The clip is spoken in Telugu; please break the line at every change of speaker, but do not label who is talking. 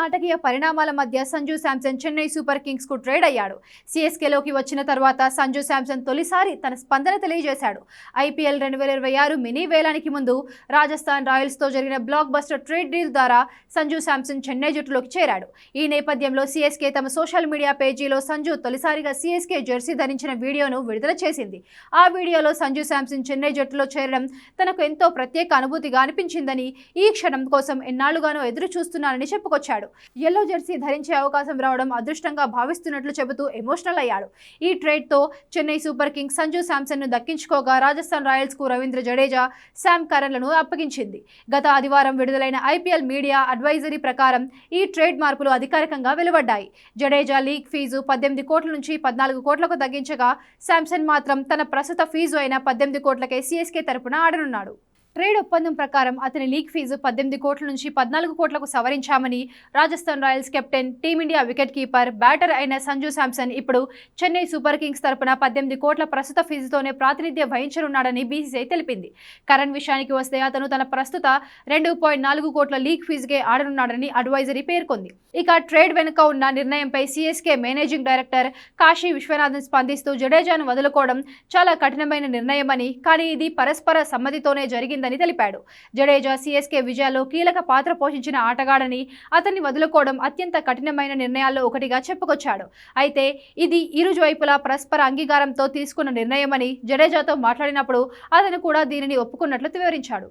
నాటకీయ పరిణామాల మధ్య సంజు శాంసన్ చెన్నై సూపర్ కింగ్స్కు ట్రేడ్ అయ్యాడు. సిఎస్కేలోకి వచ్చిన తర్వాత సంజు శాంసన్ తొలిసారి తన స్పందన తెలియజేశాడు. ఐపీఎల్ రెండు వేల ఇరవై ఆరు మినీ వేలానికి ముందు రాజస్థాన్ రాయల్స్తో జరిగిన బ్లాక్ బస్టర్ ట్రేడ్ డీల్ ద్వారా సంజు శాంసన్ చెన్నై జట్టులోకి చేరాడు. ఈ నేపథ్యంలో సిఎస్కే తమ సోషల్ మీడియా పేజీలో సంజు తొలిసారిగా సిఎస్కే జెర్సీ ధరించిన వీడియోను విడుదల చేసింది. ఆ వీడియోలో సంజు శాంసన్ చెన్నై జట్టులో చేరడం తనకు ఎంతో ప్రత్యేక అనుభూతిగా అనిపించిందని ఈ క్షణం కోసం ఎన్నాళ్ళుగానో ఎదురు చూస్తున్నానని చెప్పుకొచ్చాడు. ఎల్లో జెర్సీ ధరించే అవకాశం రావడం అదృష్టంగా భావిస్తున్నట్లు చెబుతూ ఎమోషనల్ అయ్యాడు. ఈ ట్రేడ్తో చెన్నై సూపర్ కింగ్స్ సంజు శాంసన్ను దక్కించుకోగా రాజస్థాన్ రాయల్స్కు రవీంద్ర జడేజా శామ్ కరణ్లను అప్పగించింది. గత ఆదివారం విడుదలైన ఐపీఎల్ మీడియా అడ్వైజరీ ప్రకారం ఈ ట్రేడ్ మార్పులు అధికారికంగా వెలువడ్డాయి. జడేజా లీగ్ ఫీజు పద్దెనిమిది కోట్ల నుంచి పద్నాలుగు కోట్లకు తగ్గించగా శాంసన్ మాత్రం తన ప్రస్తుత ఫీజు అయిన పద్దెనిమిది కోట్లకే సీఎస్కే తరపున ఆడనున్నాడు. ట్రేడ్ ఒప్పందం ప్రకారం అతని లీగ్ ఫీజు పద్దెనిమిది కోట్ల నుంచి పద్నాలుగు కోట్లకు సవరించామని Rajasthan royals captain team India wicket keeper batter అయిన సంజు శాంసన్ ఇప్పుడు చెన్నై సూపర్ కింగ్స్ తరపున పద్దెనిమిది కోట్ల ప్రస్తుత ఫీజుతోనే ప్రాతినిధ్యం వహించనున్నాడని బీసీసీఐ తెలిపింది. కరణ్ విషయానికి వస్తే అతను తన ప్రస్తుత రెండు పాయింట్ నాలుగు కోట్ల లీగ్ ఫీజుకే ఆడనున్నాడని అడ్వైజరీ పేర్కొంది. ఇక ట్రేడ్ వెనుక ఉన్న నిర్ణయంపై CSK managing director Kasi Viswanathan స్పందిస్తూ జడేజాను వదులుకోవడం చాలా కఠినమైన నిర్ణయమని కానీ ఇది పరస్పర సమ్మతితోనే జరిగిందని తెలిపాడు. జడేజా సీఎస్కే విజయాల్లో కీలక పాత్ర పోషించిన ఆటగాడని అతన్ని వదులుకోవడం అత్యంత కఠినమైన నిర్ణయాల్లో ఒకటిగా చెప్పుకొచ్చాడు. అయితే ఇది ఇరు వైపులా పరస్పర అంగీకారంతో తీసుకున్న నిర్ణయమని జడేజాతో మాట్లాడినప్పుడు అతను కూడా దీనిని ఒప్పుకున్నట్లు వివరించాడు.